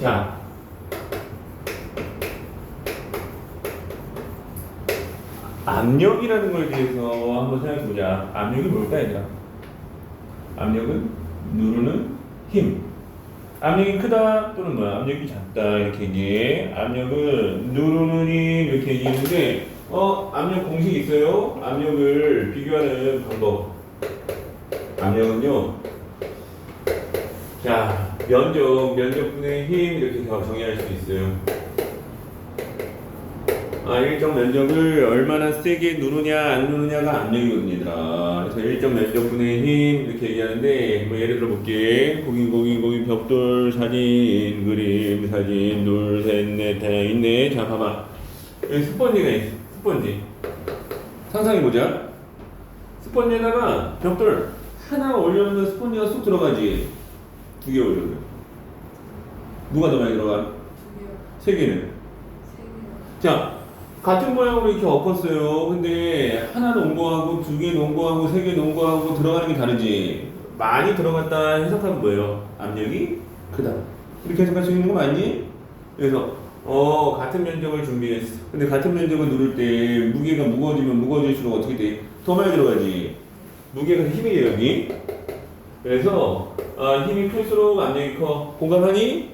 자. 압력이라는 거에 대해서 한번 생각해 보자. 압력이 뭘까, 얘들아? 압력은 누르는 힘. 압력이 크다 또는 뭐야? 압력이 작다 이렇게 얘기해. 압력은 누르는 힘 이렇게 얘기했는데 어 압력 공식 있어요? 압력을 비교하는 방법. 압력은요. 자 면적 면적분의 힘 이렇게 정의할 수 있어요. 아, 일정 면적을 얼마나 세게 누르냐 안 누르냐가 압력이거든요. 그래서 일정 면적분의 힘 이렇게 얘기하는데 뭐 예를 들어 볼게. 고긴 고긴 고긴 벽돌 사진 그림 사진 둘셋넷 다 있네. 자 봐봐. 여기 스펀지가 있어. 스펀지. 상상해 보자. 스펀지에다가 벽돌 하나 올려놓으면 스펀지가 쏙 들어가지. 두개 올려놓으면. 누가 더 많이 들어가? 세 개는. 자, 같은 모양으로 이렇게 엎었어요. 근데 하나 농구하고 두개 농구하고 세개 농구하고 들어가는 게 다르지. 많이 들어갔다 해석하면 뭐예요? 압력이 크다. 이렇게 해석할 수 있는 거 맞니? 그래서 어 같은 면적을 준비했어. 근데 같은 면적을 누를 때 무게가 무거워지면 무거워질수록 어떻게 돼? 더 많이 들어가지. 무게가 힘이 돼요 여기. 그래서 아, 힘이 클수록 압력이 커. 공감하니?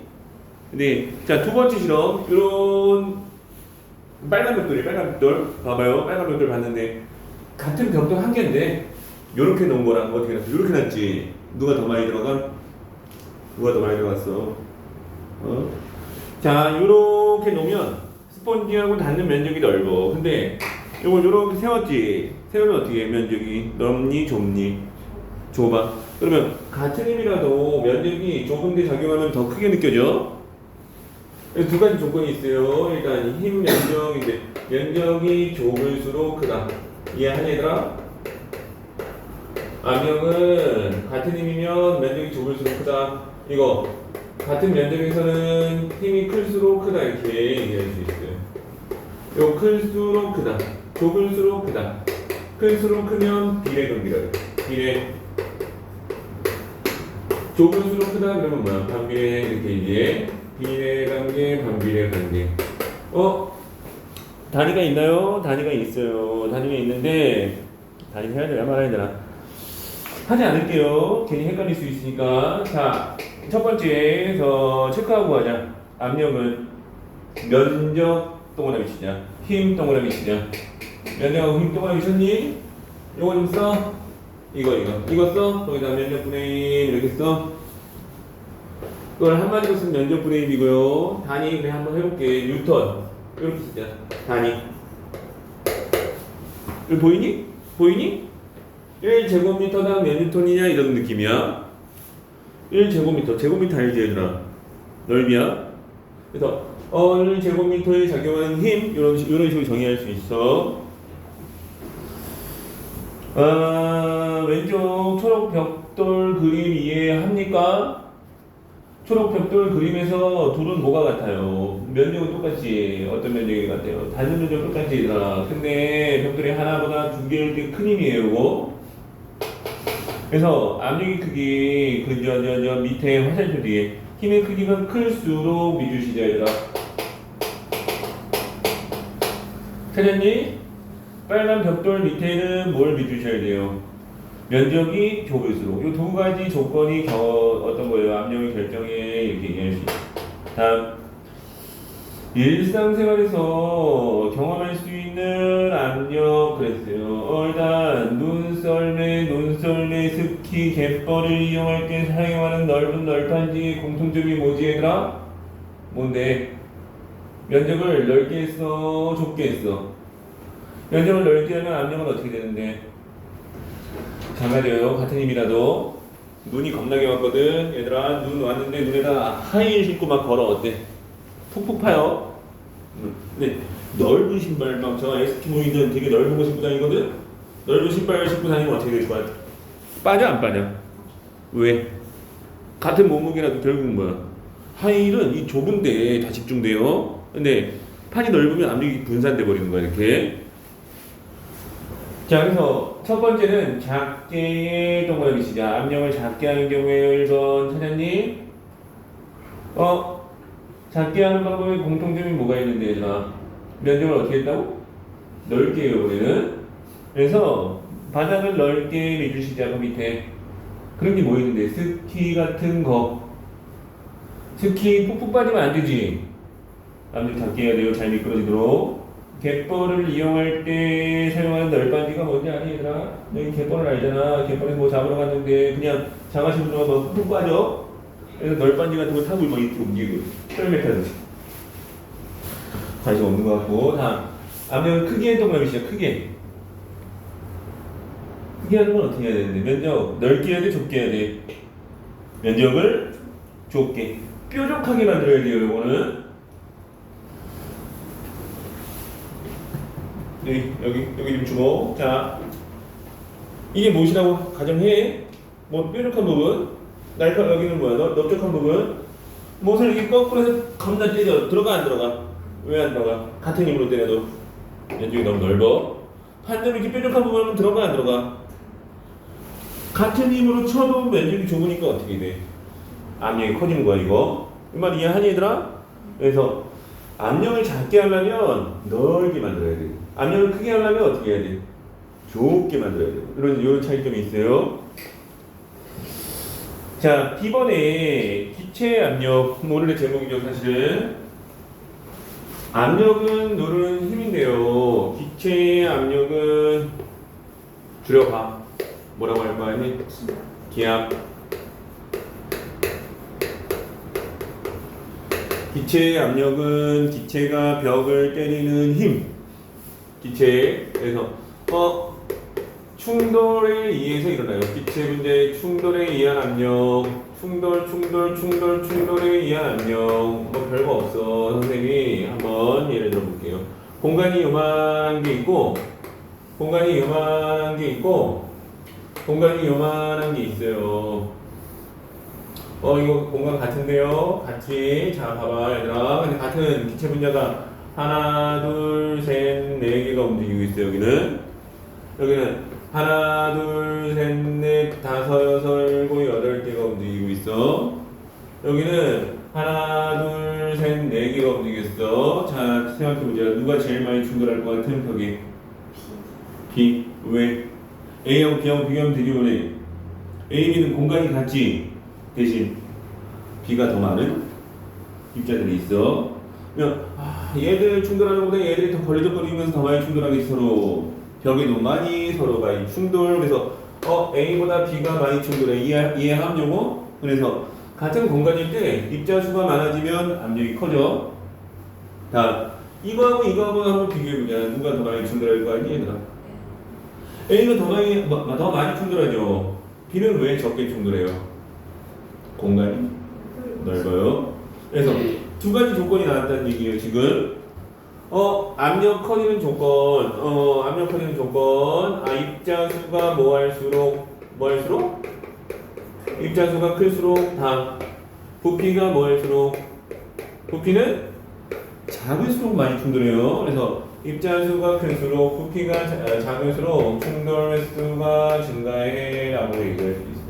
네. 자 두 번째 실험. 이런 빨간 벽돌이 빨간 벽돌 봐봐요 빨간 벽돌 봤는데 같은 벽돌 한 개인데 요렇게 놓은 거랑 어떻게 났어 요렇게 났지 누가 더 많이 들어가 누가 더 많이 들어갔어 어? 자 요렇게 놓으면 스펀지하고 닿는 면적이 넓어 근데 요걸 요렇게 세웠지 세우면 어떻게 해 면적이 넓니 좁니 좁아 그러면 같은 힘이라도 면적이 좁은 데 작용하면 더 크게 느껴져 두 가지 조건이 있어요. 일단 힘 면적인데 면적이 좁을수록 크다. 이해하니 얘들아? 압력은 같은 힘이면 면적이 좁을수록 크다. 이거 같은 면적에서는 힘이 클수록 크다 이렇게 얘기할 수 있어요. 요 클수록 크다. 좁을수록 크다. 클수록 크면 비례 관계다. 비례. 좁을수록 크다 그러면 뭐야? 반비례 이렇게 얘기해. 비례 관계, 반비례 관계. 어? 단위가 있나요? 단위가 있어요. 단위가 있는데 단위 해야 되나 말아야 되나? 하지 않을게요. 괜히 헷갈릴 수 있으니까. 자, 첫 번째 저 체크하고 가자. 압력은 면적 동그라미 치자. 힘 동그라미 치자. 면적하고 힘 동그라미 쳤니? 요거 좀 써. 이거 이거 이거 써. 거기다 면적분의 힘 이렇게 써. 그걸 한마디로 쓰면 면적분의 힘이고요. 단위 그냥 한번 해볼게. 뉴턴. 이렇게 쓰자. 단위. 이거 보이니? 보이니? 1제곱미터당 몇 뉴턴이냐 이런 느낌이야. 1제곱미터. 제곱미터 알지 얘들아? 넓이야. 그래서 어 1제곱미터에 작용하는 힘 이런 이런 식으로 정의할 수 있어. 아, 왼쪽 초록 벽돌 그림 이해합니까? 초록 벽돌 그림에서 둘은 뭐가 같아요? 면적은 똑같지. 어떤 면적이 같아요? 닿는 면적 똑같지, 얘들아. 근데 벽돌이 하나보다 두 개일 때 큰 힘이에요, 이거. 그래서 압력의 크기, 그, 저, 저, 저, 밑에 화살표 뒤에 힘의 크기가 클수록 미주시자, 얘들아. 찾았니? 빨간 벽돌 밑에는 뭘 믿으셔야 돼요? 면적이 좁을수록 이두 가지 조건이 겨, 어떤 거예요? 압력을 결정해 이렇게 얘기할 수 있어요. 다음 일상생활에서 경험할 수 있는 압력 그랬어요. 어, 일단 눈썰매, 눈썰매, 스키, 갯벌을 이용할 때 사용하는 넓은 널판지 공통점이 뭐지 얘들아? 뭔데? 면적을 넓게 했어, 좁게 했어. 면적을 넓게 하면 압력은 어떻게 되는데? 작아져요. 같은 힘이라도. 눈이 겁나게 왔거든. 얘들아, 눈 왔는데 눈에다 하이힐 신고 막 걸어. 어때? 푹푹 파요. 음, 근데 넓은 신발, 막 저 에스키모인들은 되게 넓은 거 신고 다니거든? 넓은 신발 신고 다니면 어떻게 될 거야? 빠져, 안 빠져? 왜? 같은 몸무게라도 결국은 뭐야? 하이힐은 이 좁은 데에 다 집중돼요. 근데 판이 넓으면 압력이 분산돼 버리는 거야, 이렇게. 자, 그래서 첫 번째는 작게의 동그라미 시작. 압력을 작게 하는 경우에 1번 찾았니? 어, 작게 하는 방법에 공통점이 뭐가 있는데 얘들아? 면적을 어떻게 했다고? 넓게 해요 우리는. 그래서 바닥을 넓게 해주시자고 밑에 그런 게 뭐 있는데? 스키 같은 거. 스키 푹푹 빠지면 안 되지. 앞니 작게 해야 돼요. 잘 미끄러지도록 갯벌을 이용할 때 사용하는 널빤지가 뭔지 아니 얘들아? 너희 갯벌을 알잖아. 갯벌에 뭐 잡으러 갔는데 그냥 분들가 뭐 푹푹 빠져. 그래서 널빤지 같은 거 타고 막 이렇게 움직이고 썰매 타듯이. 관심 없는 것 같고. 다음. 앞면 크게 동그라미 시작 크게 크게 하는 건 어떻게 해야 되는데? 면적. 넓게 해야 돼 좁게 해야 돼? 면적을 좁게. 뾰족하게 만들어야 돼요 요거는 여기 여기 여기 좀 주고. 자 이게 무엇이라고? 가정해 뭐 뾰족한 부분? 날카 여기는 뭐야? 넓, 넓적한 부분? 못을 이렇게 거꾸로 해서 겁나 때려 들어가 안 들어가? 왜 안 들어가? 같은 힘으로 때려도. 면적이 너무 넓어. 반대로 이렇게 뾰족한 부분은 들어가 안 들어가? 같은 힘으로 쳐도 면적이 좁으니까 어떻게 돼? 압력이 커지는 거야 이거? 이 말 이해하니 얘들아? 그래서 압력을 작게 하려면 넓게 만들어야 돼 압력을 크게 하려면 어떻게 해야 돼? 좁게 만들어야 돼 이런 이런 차이점이 있어요. 자 B번에 기체 압력 오늘의 제목이죠 사실은. 압력은 누르는 힘인데요. 기체의 압력은 줄여봐. 뭐라고 할 거야? 기압 기체의 압력은 기체가 벽을 때리는 힘. 기체 그래서. 어 충돌에 의해서 일어나요. 기체 분자의 충돌에 의한 압력. 충돌 충돌 충돌 충돌에 의한 압력. 뭐 별거 없어. 선생님이 한번 예를 들어 볼게요. 공간이 요만한 게 있고 공간이 요만한 게 있고 공간이 요만한 게 있어요 어 이거 공간 같은데요? 같이. 자 봐봐 얘들아. 근데 같은 기체 분자가 하나 둘셋네 개가 움직이고 있어요 여기는. 여기는 하나 둘셋넷 다섯 여섯 일곱 여덟 개가 움직이고 있어. 여기는 하나 둘셋네 개가 움직였어. 자 생각해보자. 누가 제일 많이 충돌할 것 같은 벽에? B 왜? A하고 B하고 비교하면 되게 오네 A, B는 공간이 같지 대신 B가 더 많은 입자들이 있어. 그러면 아, 얘들 충돌하는 것보다 얘들이 더 걸리적거리면서 더 많이 충돌하겠지 서로 벽에 너무 많이 서로 많이 충돌. 그래서 어 A보다 B가 많이 충돌해. 이해, 이해함 요거 그래서 같은 공간일 때 입자 수가 많아지면 압력이 커져. 자 이거하고 이거하고 한번 비교해보자. 누가 더 많이 충돌할 거 아니 얘들아? A가 더 많이 마- 더 많이 충돌하죠. B는 왜 적게 충돌해요 공간이 넓어요. 그래서 두 가지 조건이 나왔다는 얘기예요 지금. 어 압력 커지는 조건. 어 압력 커지는 조건. 아 입자수가 뭐 할수록 뭐 할수록? 입자수가 클수록 다 부피가 뭐 할수록? 부피는 작을수록 많이 충돌해요. 그래서 입자수가 클수록 부피가 자- 아, 작을수록 충돌 횟수가 증가해 라고 얘기할 수 있어요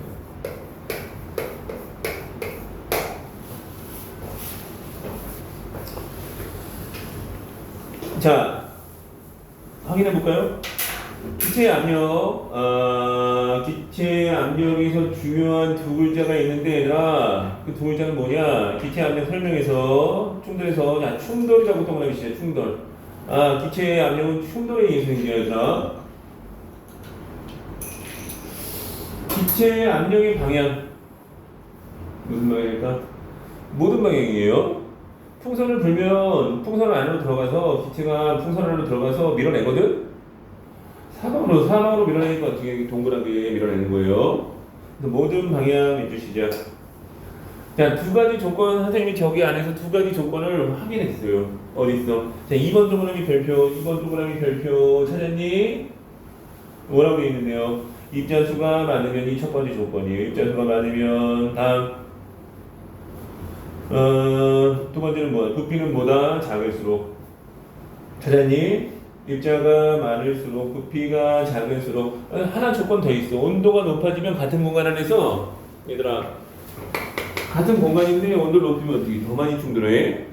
자, 확인해 볼까요? 기체 압력, 어, 기체 압력에서 중요한 두 글자가 있는데, 얘들아, 그 두 글자는 뭐냐? 기체 압력 설명에서, 충돌에서, 자, 충돌이라고 동그라미 시작 충돌. 아, 기체 압력은 충돌에 의해서 생겨요, 얘들아. 기체 압력의 방향. 무슨 방향일까? 모든 방향이에요. 풍선을 불면 풍선 안으로 들어가서 기체가 풍선 안으로 들어가서 밀어내거든. 사방으로 사방으로 밀어내니까 어떻게 동그랗게 밀어내는 거예요. 모든 방향 해주시죠. 자, 두 가지 조건 선생님이 저기 안에서 두 가지 조건을 확인했어요. 어디 있어? 자, 2번 동그라미 별표, 2번 동그라미 별표 찾았니? 뭐라고 돼 있는데요? 입자수가 많으면 이 첫 번째 조건이에요. 입자수가 많으면 다음 어, 두 번째는 뭐야? 부피는 뭐다? 작을수록. 찾았니? 입자가 많을수록 부피가 작을수록 어, 하나 조건 더 있어. 온도가 높아지면 같은 공간 안에서 얘들아 같은 공간인데 온도를 높이면 어떻게 더 많이 충돌해?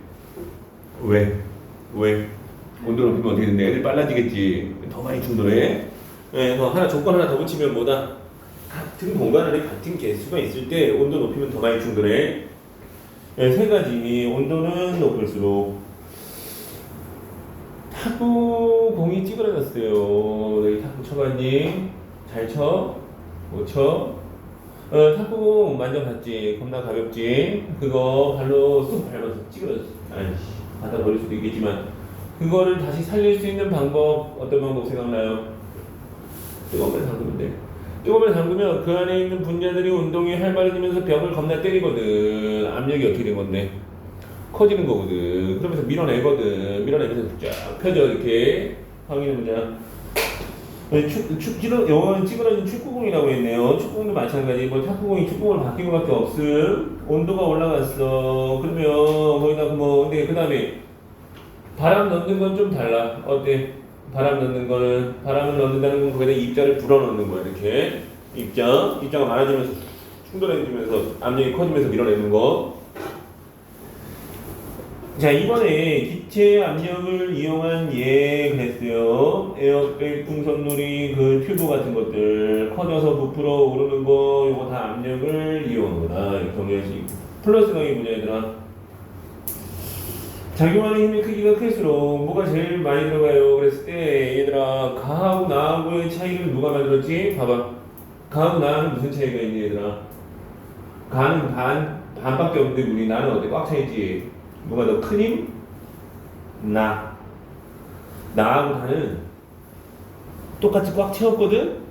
왜? 왜? 온도 높이면 어떻게 된대? 애들 빨라지겠지. 더 많이 충돌해. 예, 하나 조건 하나 더 붙이면 뭐다? 같은 공간 안에 같은 개수가 있을 때 온도 높이면 더 많이 충돌해. 예, 세 가지. 온도는 높을수록 탁구 공이 찌그러졌어요. 여기 탁구 쳐봤니? 잘 쳐? 못 쳐? 어, 탁구공 만져봤지? 겁나 가볍지? 그거 발로 쑥 밟아서 찌그러졌어. 아이씨, 갖다 버릴 수도 있겠지만 그거를 다시 살릴 수 있는 방법 어떤 방법 생각나요? 뜨거운 물에 담그면 돼. 물에 담그면 그 안에 있는 분자들이 운동이 활발해지면서 벽을 겁나 때리거든. 압력이 어떻게 된 건데? 커지는 거거든. 그러면서 밀어내거든. 밀어내면서 쫙 펴져 이렇게 확인해보자. 네, 축, 축, 찌러, 영어는 찌그러진 축구공이라고 했네요. 축구공도 마찬가지. 뭐 탁구공이 축구공을 바뀐 것밖에 없음. 온도가 올라갔어. 그러면 거기다 뭐 근데 그 다음에 바람 넣는 건 좀 달라. 어때? 바람 넣는 거는 바람을 넣는다는 건 거기다 입자를 불어 넣는 거야 이렇게 입자 입자가 많아지면서 충돌해지면서 압력이 커지면서 밀어내는 거. 자 이번에 기체 압력을 이용한 예 그랬어요. 에어백 풍선놀이 그 튜브 같은 것들 커져서 부풀어 오르는 거 이거 다 압력을 이용한 거다. 이렇게 정리할 수 있고 플러스 강의 보자 얘들아. 작용하는 힘의 크기가 클수록 뭐가 제일 많이 들어가요? 그랬을 때 얘들아 가하고 나하고의 차이를 누가 만들었지? 봐봐 가하고 나는 무슨 차이가 있니 얘들아? 가는 반 반밖에 없는데 우리 나는 어때? 꽉 차있지? 누가 더 큰 힘? 나 나하고 나는 똑같이 꽉 채웠거든?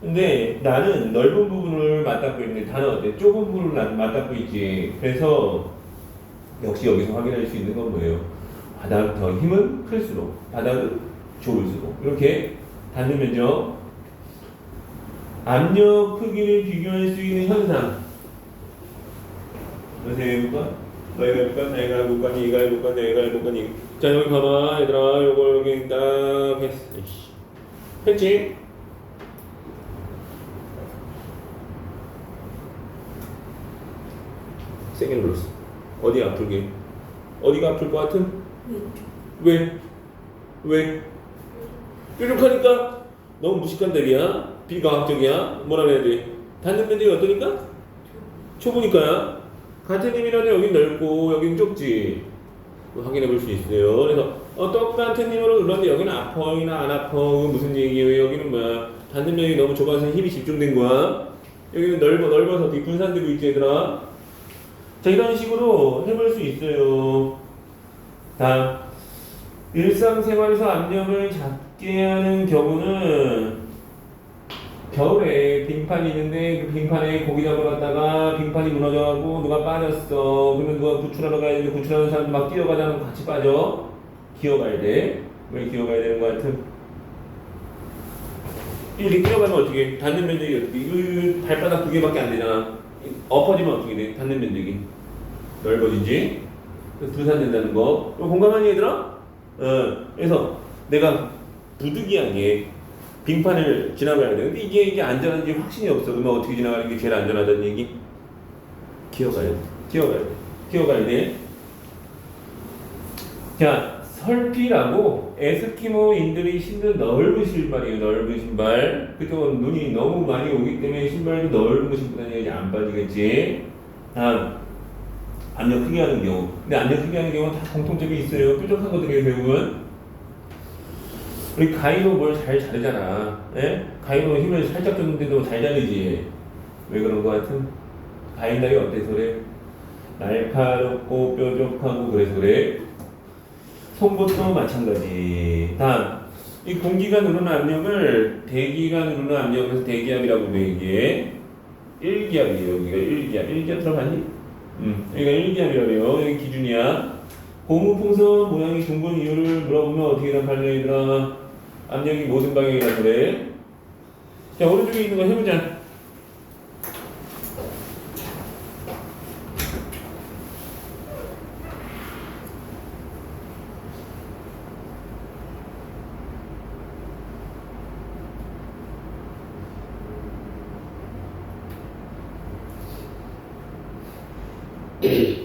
근데 나는 넓은 부분을 맞닿고 있는데 다는 어때? 좁은 부분을 나- 맞닿고 있지 그래서 역시 여기서 확인할 수 있는 건 뭐예요? 바닥 더 힘은 클수록 바닥은 좋을수록 이렇게 닿는 면적 압력 크기를 비교할 수 있는 현상 너희가 해볼까? 너희가 해볼까? 내가 해볼까? 네가 해볼까? 내가 해볼까? 니. 자 여기 봐봐 얘들아 요거 여기 딱 했어. 했지? 세게 눌렀어 어디 아프게? 어디가 아플 것 같은? 왜? 왜? 뾰족하니까 너무 무식한 대리야? 비과학적이야? 뭐라 해야 돼? 닿는 면적이 어떠니까? 좁으니까야 같은 힘이라도 여긴 넓고 여긴 좁지 확인해 볼 수 있어요 그래서 어, 똑같은 힘으로 눌렀는데 여기는 여기는 안 그건 무슨 얘기예요 여기는 뭐야 닿는 면이 너무 좁아서 힘이 집중된 거야 여기는 넓어 넓어서 어떻게 분산되고 있지 얘들아 자 이런 식으로 해볼 수 있어요. 다음 일상생활에서 압력을 잡게 하는 경우는 겨울에 빙판이 있는데 그 빙판에 고기 잡아갔다가 빙판이 무너져가고 누가 빠졌어. 그러면 누가 구출하러 가야 되는데 구출하는 사람도 막 뛰어가자면 같이 빠져. 기어가야 돼 왜 기어가야 되는 거 같은 이렇게 뛰어가면 어떻게 닿는 면적이 어떻게 이거 발바닥 두 개밖에 안 되잖아 엎어지면 어떻게 돼 닿는 면적이 넓어지지 분산된다는 거 공감하니 얘들아? 어 그래서 내가 부득이하게 빙판을 지나가야 돼. 근데 이게 이게 안전한지 확신이 없어. 그러면 어떻게 지나가는 게 제일 안전하다는 얘기? 기어가야 돼. 기어가야 돼. 기어가야 돼. 자, 설피라고 에스키모인들이 신는 넓은 신발이에요. 넓은 신발. 그쪽은 눈이 너무 많이 오기 때문에 신발도 넓은 거 신고 다녀야지 안 빠지겠지. 다음. 압력 크게 하는 경우. 근데 압력 크게 하는 경우는 다 공통점이 있어요. 뾰족하거든요, 결국은. 우리 가위로 뭘잘 자르잖아. 예? 가위로 힘을 살짝 줬는데도 잘 자르지. 왜 그런 거 같은? 가위날이 어때서 그래? 날카롭고 뾰족하고 그래서 그래. 송곳도 마찬가지. 다음, 이 공기가 누르는 압력을 대기가 누르는 압력에서 대기압이라고 얘기해. 일기압이에요. 여기가 일기압. 일기압 들어봤니? 음, 여기가 일기압이라고 해요. 여기 기준이야. 고무풍선 모양이 둥근 이유를 물어보면 어떻게 답할래 얘들아? 압력이 모든 방향이라 그래. 자 오른쪽에 있는 거 해보자. Mm-hmm.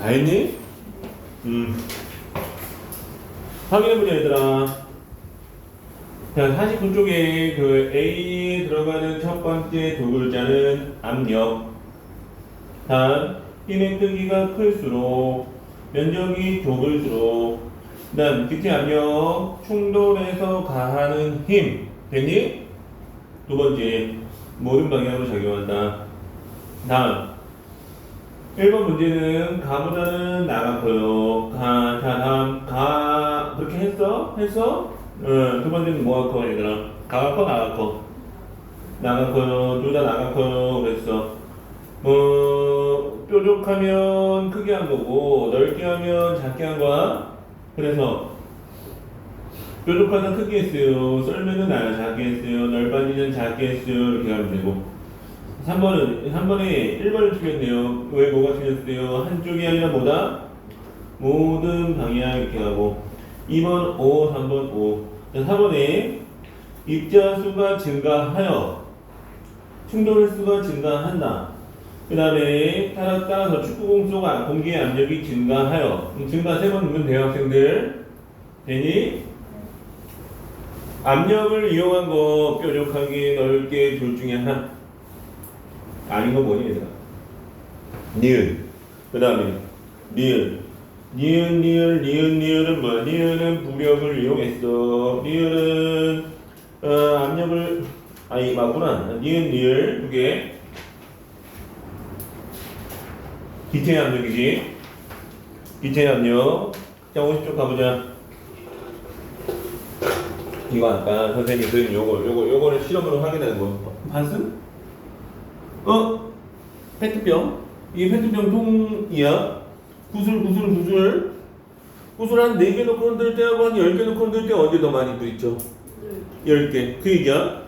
다 했니? 음. 확인해보자, 얘들아. 자, 49쪽에 그 A에 들어가는 첫 번째 두 글자는 압력. 단, 힘의 크기가 클수록 면적이 좁을수록 그 다음 기체 압력 충돌해서 가하는 힘 됐니? 두 번째 모든 방향으로 작용한다 다음 1번 문제는 가보다는 나가고요 가, 자 다음 가 그렇게 했어? 했어? 응, 두 번째는 뭐가 커 얘들아 커 나가 커요 둘 다 나가 커요 그랬어 뭐 뾰족하면 크게 한 거고 넓게 하면 작게 한 거야. 그래서 뾰족하다 크게 했어요. 썰면은 나 작게 했어요. 넓어지면 작게 했어요. 이렇게 하면 되고. 3번은 3번에 1번을 틀렸네요. 왜 뭐가 틀렸어요? 한쪽이 아니라 뭐다? 모든 방향 이렇게 하고 2번 5, 3번 5. 자, 4번에 입자 수가 증가하여 충돌 횟수가 증가한다. 그 다음에 따라서 축구공 속 안- 공기의 압력이 증가하여 음, 증가 세번 넣으면 돼요 학생들 되니? 압력을 이용한 거 뾰족하게 넓게 둘 중에 하나 아닌 거 뭐니 얘들아 니은 그 다음에 니은 니은 니은 니은 니은은 뭐야 니은은 부력을 이용했어 니은은 어, 압력을 아니 맞구나 니은 니을 두개 기체 압력이지. 기체 압력. 자, 50쪽 가보자. 이거 아까 선생님 그 요거, 요거, 요거를 실험으로 확인하는 거. 봤음? 어? 페트병? 이게 페트병 통이야. 구슬, 구슬, 구슬. 구슬 한 4개 넣고 흔들 때하고 한 10개 넣고 흔들 때 어디 더 많이 부딪혀? 10개. 그 얘기야?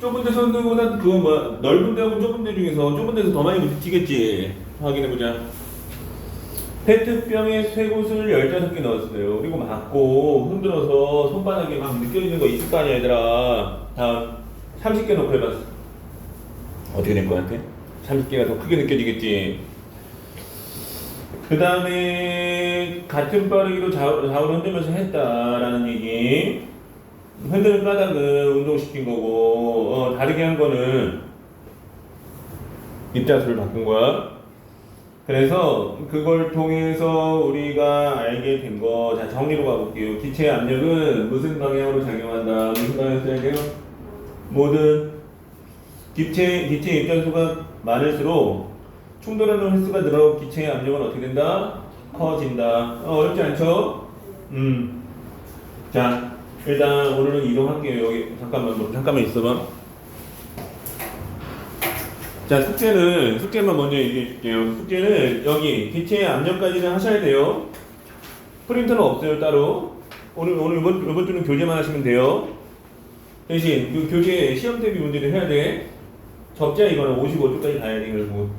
좁은 데서 흔든 거보다 그거 뭐 넓은 데하고 좁은 데 중에서 좁은 데서 더 많이 부딪히겠지. 확인해보자. 페트병에 쇠구슬 15개 넣었어요. 그리고 맞고 흔들어서 손바닥에 막 느껴지는 거 있을 거 아니야, 얘들아. 다음, 30개 넣고 해봤어. 어떻게 될것 같아? 30개가 더 크게 느껴지겠지. 그 다음에 같은 빠르기로 좌우, 좌우로 흔들면서 했다라는 얘기. 흔드는 까닭은 운동시킨 거고, 어, 다르게 한 거는 입자수를 바꾼 거야. 그래서 그걸 통해서 우리가 알게 된 거, 자, 정리로 가볼게요. 기체 압력은 무슨 방향으로 작용한다? 무슨 방향으로 돼요? 모든 기체, 기체 입자수가 많을수록 충돌하는 횟수가 늘어 기체의 압력은 어떻게 된다? 커진다. 어, 어렵지 않죠? 음. 자, 일단 오늘은 이동할게요. 여기, 잠깐만, 뭐, 잠깐만 있어봐. 자, 숙제는, 숙제만 먼저 얘기해 줄게요. 숙제는 여기 기체의 압력까지는 하셔야 돼요. 프린터는 없어요, 따로. 오늘, 오늘 이번, 이번 주는 교재만 하시면 돼요. 대신 그 교재 시험 대비 문제를 해야 돼. 적자 이거는 55쪽까지 가야 돼, 결국.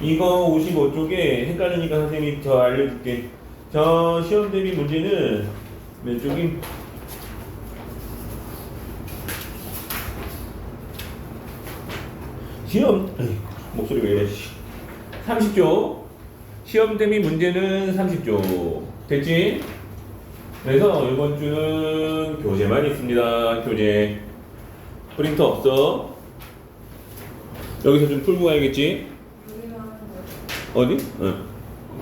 이거 55쪽에 헷갈리니까 선생님이 저 알려줄게. 저 시험 대비 문제는 몇 쪽이? 시험 에이, 목소리가 이래 씨. 30조 시험 대비 문제는 30조 됐지? 그래서 이번 주는 교재만 있습니다 교재 프린터 없어 여기서 좀 풀고 가야겠지? 어디? 응.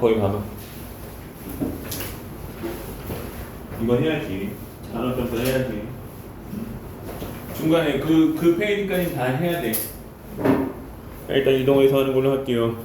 거기 가봐. 이거 해야지. 단어 점수 해야지. 중간에 그, 그 페이지까지 다 해야 돼. 일단 이동해서 하는 걸로 할게요